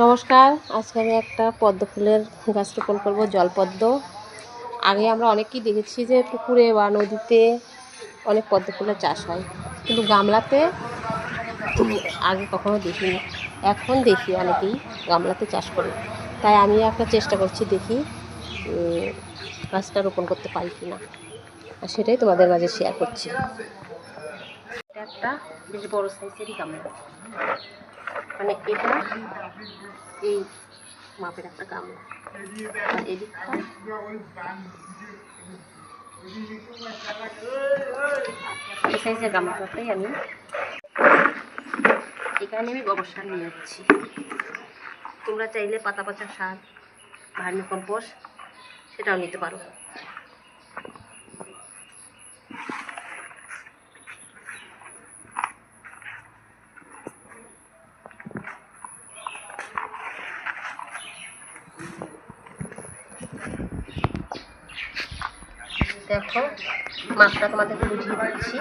নমস্কার। আজকে আমি একটা পদ্ম ফুলের গাছ রোপণ করব, জলপদ্ম। আগে আমরা অনেকেই দেখেছি যে পুকুরে বা নদীতে অনেক পদ্ম ফুলের চাষ হয়। কিন্তু গামলাতে আগে কখনো দেখিনি। এখন দেখি অনেকেই গামলাতে চাষ করে। তাই আমি একটা চেষ্টা করছি দেখি গাছটা রোপণ করতে পারি কি না আর সেটাই তোমাদের মাঝে শেয়ার করছি। একটা বেশ বড় সাইজেরই গামলা। মানে এটা। এই মাপের একটা গামলা। আর এদিকটা। এই সাইজের গামলাটাই আমি এখানে আমি গোবর সার নিয়ে যাচ্ছি। তোমরা চাইলে পাতা পচা সার ভার্মি কম্পোস্ট সেটাও নিতে পারো। দেখো মাছটা তোমাদেরকে বুঝিয়ে দিচ্ছি।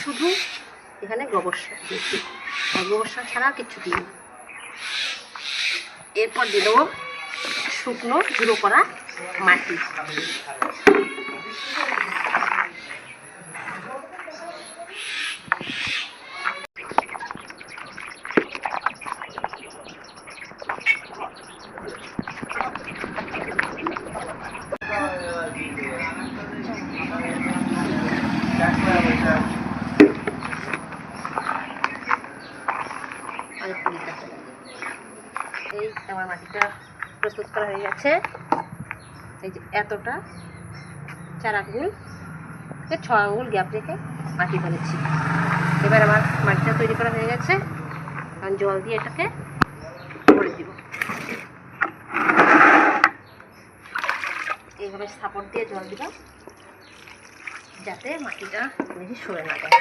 শুধু এখানে গোবর সার দিয়েছি আর গোবর সার ছাড়া কিছু দিই এরপর দিয়ে দেবো শুকনো, গুঁড়ো করা মাটি। এই আমার মাটিটা প্রস্তুত করা হয়ে গেছে। এই যে এতটা চার আঙ্গুল ছ আঙ্গুল গ্যাপ রেখে মাটি ফেলেছি। এবার আমার মাটিটা তৈরি করা হয়ে গেছে। কারণ জল দিয়ে এটাকে ভরে দিব। এইভাবে সাপোর্ট দিয়ে জল দিলাম, যাতে মাটিটা বেশি সরে না যায়।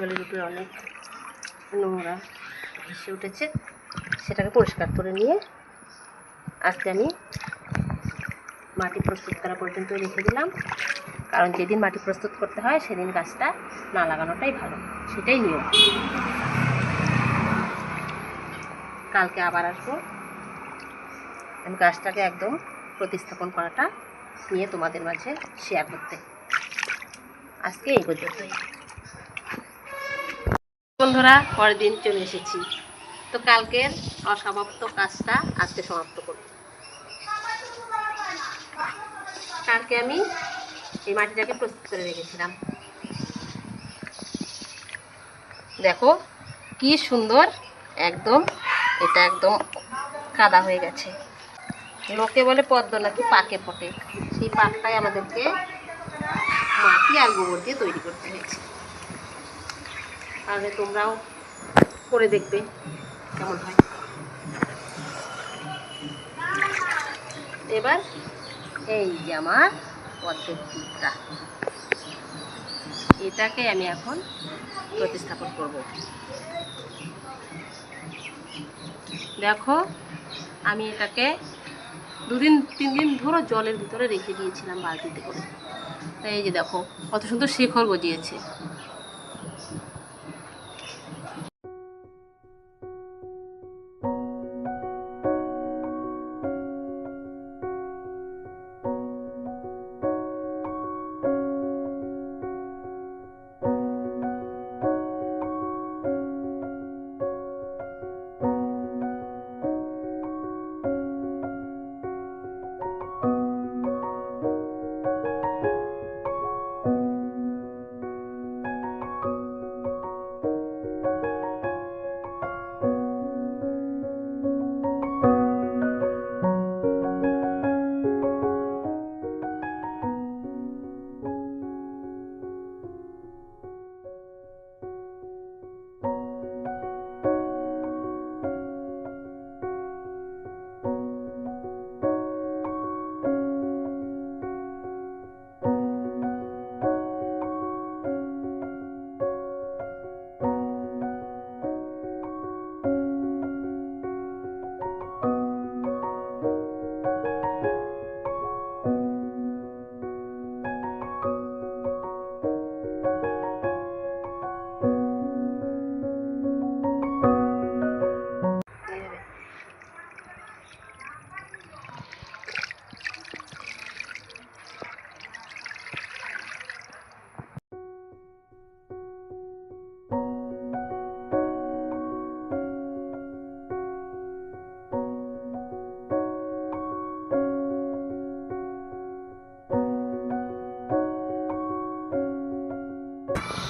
জলের উপরে অনেক নোংরা ভেসে উঠেছে। সেটাকে পরিষ্কার করে নিয়ে আজকে আমি মাটি প্রস্তুত করা পর্যন্ত রেখে দিলাম। কারণ যেদিন মাটি প্রস্তুত করতে হয়, সেদিন গাছটা না লাগানোটাই ভালো। সেটাই নিয়ম। কালকে আবার আসব। আমি গাছটাকে একদম প্রতিস্থাপন করাটা নিয়ে তোমাদের মাঝে শেয়ার করতে। আজকে পর্যন্তই। বন্ধুরা, পরের দিন চলে এসেছি। তো কালকের অসমাপ্ত কাজটা আজকে সমাপ্ত করব। কালকে আমি এই মাটিটাকে প্রস্তুত করে রেখেছিলাম। দেখো, কি সুন্দর একদম, এটা একদম কাদা হয়ে গেছে। লোকে বলে পদ্ম নাকি পাকে ফোটে। সেই পাকটাই আমাদেরকে মাটি আর গোবর দিয়ে তৈরি করতে হয়েছে। তাহলে তোমরাও করে দেখবে কেমন হয়। এবার এই যে আমার পদ্ধতিটা। এটাকে আমি এখন প্রতিস্থাপন করব। দেখো, আমি এটাকে দুদিন তিন দিন ধরো জলের ভিতরে রেখে দিয়েছিলাম বালতিতে করে। এই যে দেখো, কত সুন্দর শিখর গজিয়েছে।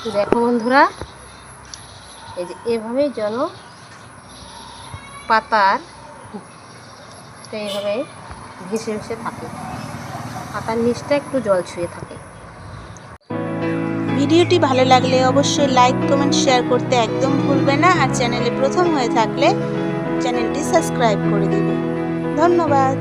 দেখো বন্ধুরা, এই যে এভাবেই যেন পাতার এইভাবে ঘেসে ঘেসে থাকে। পাতার নিচটা একটু জল ছুঁয়ে থাকে। ভিডিওটি ভালো লাগলে অবশ্যই লাইক কমেন্ট শেয়ার করতে একদম ভুলবে না। আর চ্যানেলে প্রথম হয়ে থাকলে চ্যানেলটি সাবস্ক্রাইব করে দেবে। ধন্যবাদ।